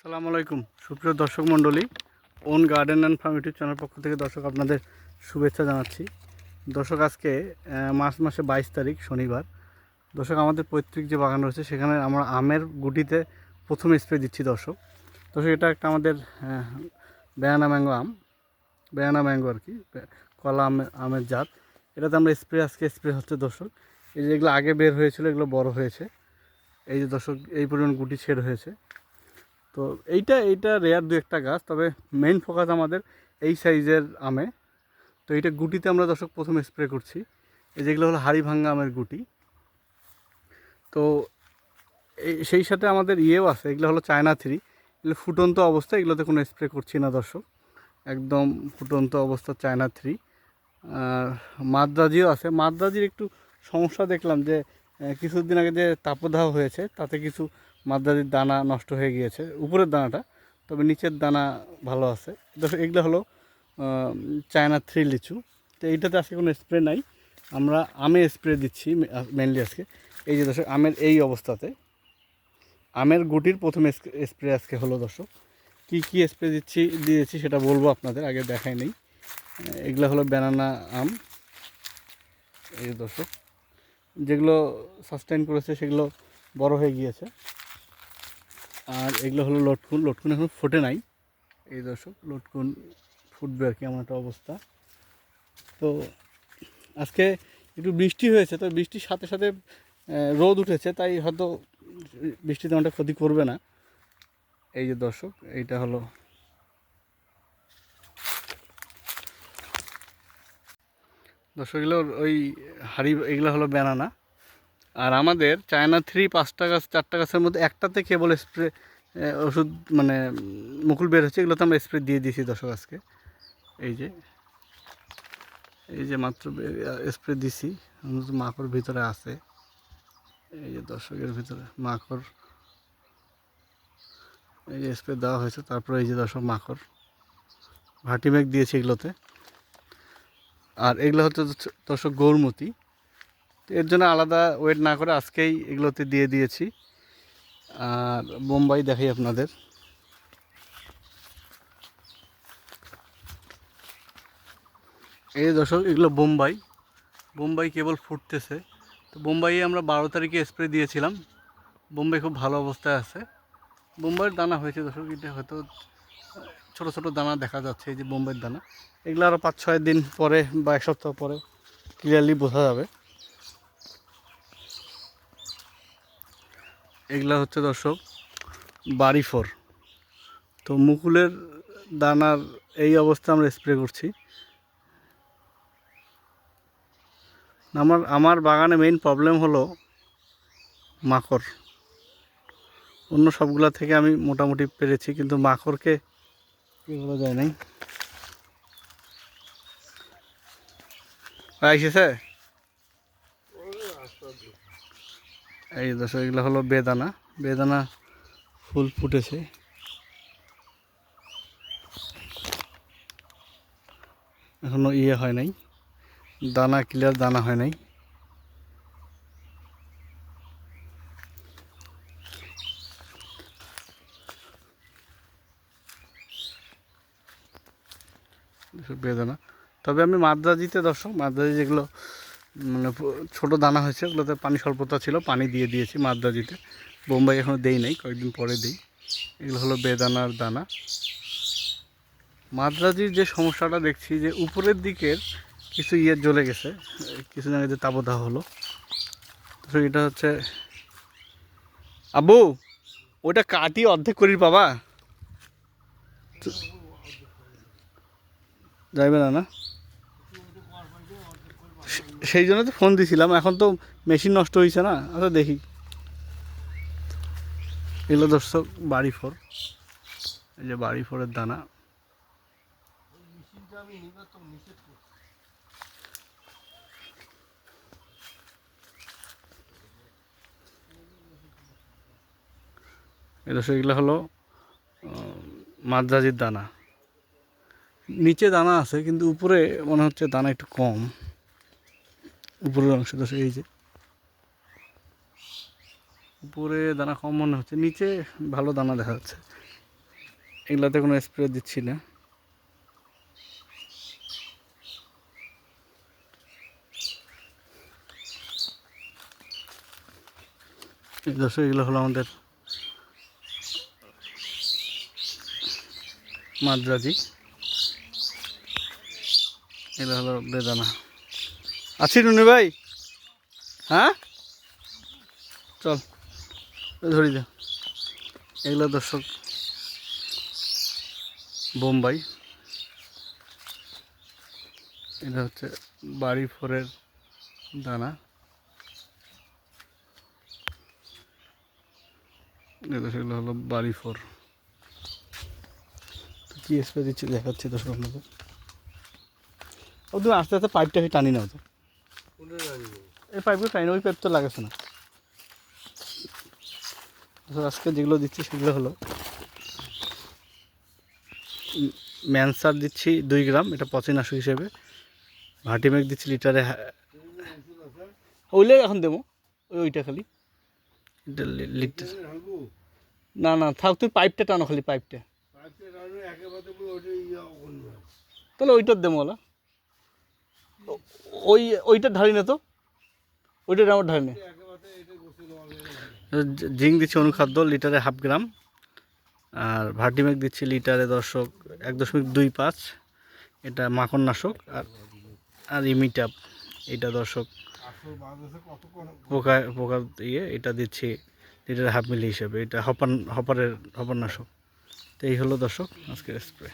সালাম আলাইকুম। সুপ্রিয় দর্শক মণ্ডলী, own garden and farm YouTube channel পক্ষ থেকে দর্শক আপনাদের শুভেচ্ছা জানাচ্ছি। দর্শক, আজকে মার্চ মাসে বাইশ তারিখ, শনিবার। দর্শক, আমাদের পৈতৃক যে বাগান রয়েছে, সেখানে আমরা আমের গুটিতে প্রথম স্প্রে দিচ্ছি দর্শক। দর্শক, এটা একটা আমাদের বেয়ানা ম্যাঙ্গো আম। বেয়ানা ম্যাঙ্গো আর কি কলা আমের আমের জাত। এটাতে আমরা স্প্রে আজকে স্প্রে হচ্ছে দর্শক। এই যে এগুলো আগে বের হয়েছিল, এগুলো বড় হয়েছে। এই যে দর্শক, এই পরিমাণ গুটি ছেড় হয়েছে। তো এইটা এইটা রেয়ার দু একটা গাছ, তবে মেইন ফোকাস আমাদের এই সাইজের আমে। তো এইটা গুটিতে আমরা দর্শক প্রথম স্প্রে করছি। এই যেগুলো হলো হাড়ি ভাঙ্গা আমের গুটি। তো সেই সাথে আমাদের ইয়েও আছে, এগুলো হলো চায়না থ্রি। এগুলো ফুটন্ত অবস্থা এগুলোতে কোনো স্প্রে করছি না দর্শক। একদম ফুটন্ত অবস্থা চায়না থ্রি। আর মাদ্রাজিও আছে। মাদ্রাজির একটু সমস্যা দেখলাম যে কিছুদিন আগে যে তাপদাহ হয়েছে, তাতে কিছু মাদ্রাজির দানা নষ্ট হয়ে গিয়েছে, উপরের দানাটা, তবে নিচের দানা ভালো আছে। দেখো, এগুলো হলো চায়না থ্রি লিচু। তো এইটাতে আজকে কোনো স্প্রে নাই। আমরা আমে স্প্রে দিচ্ছি মেনলি আজকে। এই যে দর্শক, আমের এই অবস্থাতে। আমের গুটির প্রথম স্প্রে আজকে হলো দর্শক। কী কী স্প্রে দিচ্ছি, দিয়েছি সেটা বলব আপনাদের, আগে দেখাই নেই। এগুলো হলো ব্যানানা আম। এই দর্শক, যেগুলো সাস্টেন করেছে সেগুলো বড় হয়ে গিয়েছে। আর এগুলো হলো লটকুন লটকুন এখন ফোটে নাই। এই দর্শক, লটকুন ফুটবে আর কি, এমন একটা অবস্থা। তো আজকে একটু বৃষ্টি হয়েছে, তো বৃষ্টির সাথে সাথে রোদ উঠেছে, তাই হয়তো বৃষ্টি তেমনটা ক্ষতি করবে না। এই যে দর্শক, এইটা হলো দর্শক, এগুলো ওই হাড়ি, এগুলো হলো ব্যানানা। আর আমাদের চায়না থ্রি পাঁচটা গাছ, চারটা গাছের মধ্যে একটাতে কেবল স্প্রে ওষুধ মানে মুকুল বের হচ্ছে, এগুলোতে আমরা স্প্রে দিয়ে দিয়েছি দর্শক আজকে এই যে এই যে মাত্র স্প্রে দিছি মাকড় ভিতরে আছে, এই যে দর্শকের ভিতরে, মাকড়, এই যে স্প্রে দেওয়া হয়েছে, তারপরে এই যে দর্শক মাকড় ভাটিমেক দিয়েছে এগুলোতে। আর এগুলো হচ্ছে দর্শক গৌরমতি। এর জন্য আলাদা ওয়েট না করে আজকেই এগুলোতে দিয়ে দিয়েছি। আর বোম্বাই দেখাই আপনাদের। এই দর্শক, এগুলো বোম্বাই। বোম্বাই কেবল ফুটতেছে। তো বোম্বাইয়ে আমরা বারো তারিখে স্প্রে দিয়েছিলাম। বোম্বাই খুব ভালো অবস্থায় আছে। বোম্বাইয়ের দানা হয়েছে দর্শক, এটা হয়তো ছোট ছোট দানা দেখা যাচ্ছে, এই যে বোম্বাইয়ের দানা। এগুলো আরও পাঁচ ছয় দিন পরে বা এক সপ্তাহ পরে ক্লিয়ারলি বোঝা যাবে। এগুলা হচ্ছে দর্শক, বাড়ি ফোর। তো মুকুলের দানার এই অবস্থা আমরা স্প্রে করছি। আমার আমার বাগানে মেইন প্রবলেম হলো মাকড়। অন্য সবগুলা থেকে আমি মোটামুটি পেরেছি, কিন্তু মাকড়কে এগুলো যায় নাই। আইসেছে এই দর্শক এগুলো হলো বেদানা। বেদানা ফুল ফুটেছে। এখনও ইয়ে হয় নাই। দানা ক্লিয়ার দানা হয় নাই। বেদানা। তবে আমি মাদ্রাজিতে দর্শক, মাদ্রাজি যেগুলো মানে ছোটো দানা হয়েছে, ওগুলোতে পানি স্বল্পতা ছিল, পানি দিয়ে দিয়েছি মাদ্রাজিতে বোম্বাই এখনও দেই নাই, কয়েকদিন পরে দিই। এগুলো হলো বেদানার দানা। মাদ্রাজির যে সমস্যাটা দেখছি যে উপরের দিকের কিছু ইয়ে জ্বলে গেছে কিছুদিন আগে যে তাপদাহ হলো। তো এটা হচ্ছে আবু ওটা কাটি অর্ধেক করি বাবা। যাইবে না না? সেই জন্য তো ফোন দিছিলাম। এখন তো মেশিন নষ্ট হয়েছে না। আচ্ছা দেখি। এগুলো দর্শক, বাড়ি ফোর। এই যে বাড়ি ফোরের দানা। দর্শক, এগুলো হলো মাদ্রাজির দানা। নিচে দানা আছে, কিন্তু উপরে মনে হচ্ছে দানা একটু কম। উপরের অংশ দর্শক এই যে। উপরে দানা কম মনে হচ্ছে, নিচে ভালো দানা দেখা যাচ্ছে। এগুলাতে কোনো স্প্রে দিচ্ছি না। দর্শক এগুলো হলো আমাদের মাদ্রাজি। এগুলো হলো বেদানা। আছি রুনি ভাই। হ্যাঁ? চল ধরি দে এগুলো দর্শক বোম্বাই। এটা হচ্ছে বাড়ি ফোরের দানা। সেগুলো হলো বাড়ি ফোর। কি স্প্রে দিচ্ছি দেখাচ্ছি দর্শক আপনাদের। ও তুমি আস্তে আস্তে পাইপটাকে টানি নাও তো এই পাইপগুলো টানি না, ওই পাইপ তো লাগাচ্ছে না আজকে যেগুলো দিচ্ছি সেগুলো হলো ম্যানসার দিচ্ছি দুই গ্রাম এটা পচিনাশু হিসেবে। ভাটিমেক দিচ্ছি লিটারে ওইলে এখন দেবো ওই ওইটা খালি। লিটার। না না থাক তুই পাইপটা টানো খালি পাইপটা। তাহলে ওইটার দেবো ওলা। ওই ওইটা ঢালি না তো? ওইটা আমার ঢালি না জিঙ্ক দিচ্ছি অনুখাদ্য লিটারে হাফ গ্রাম, আর ভার্টিমেক দিচ্ছি লিটারে দর্শক এক দশমিক দুই পাঁচ। এটা মাখন নাশক আর আর ইমিটাপ, এটা দর্শক পোকা পোকা ইয়ে এটা দিচ্ছি লিটারে হাফ মিলি হিসেবে, এটা হপার হপারের হপার নাশক তো এই হলো দর্শক আজকের স্প্রে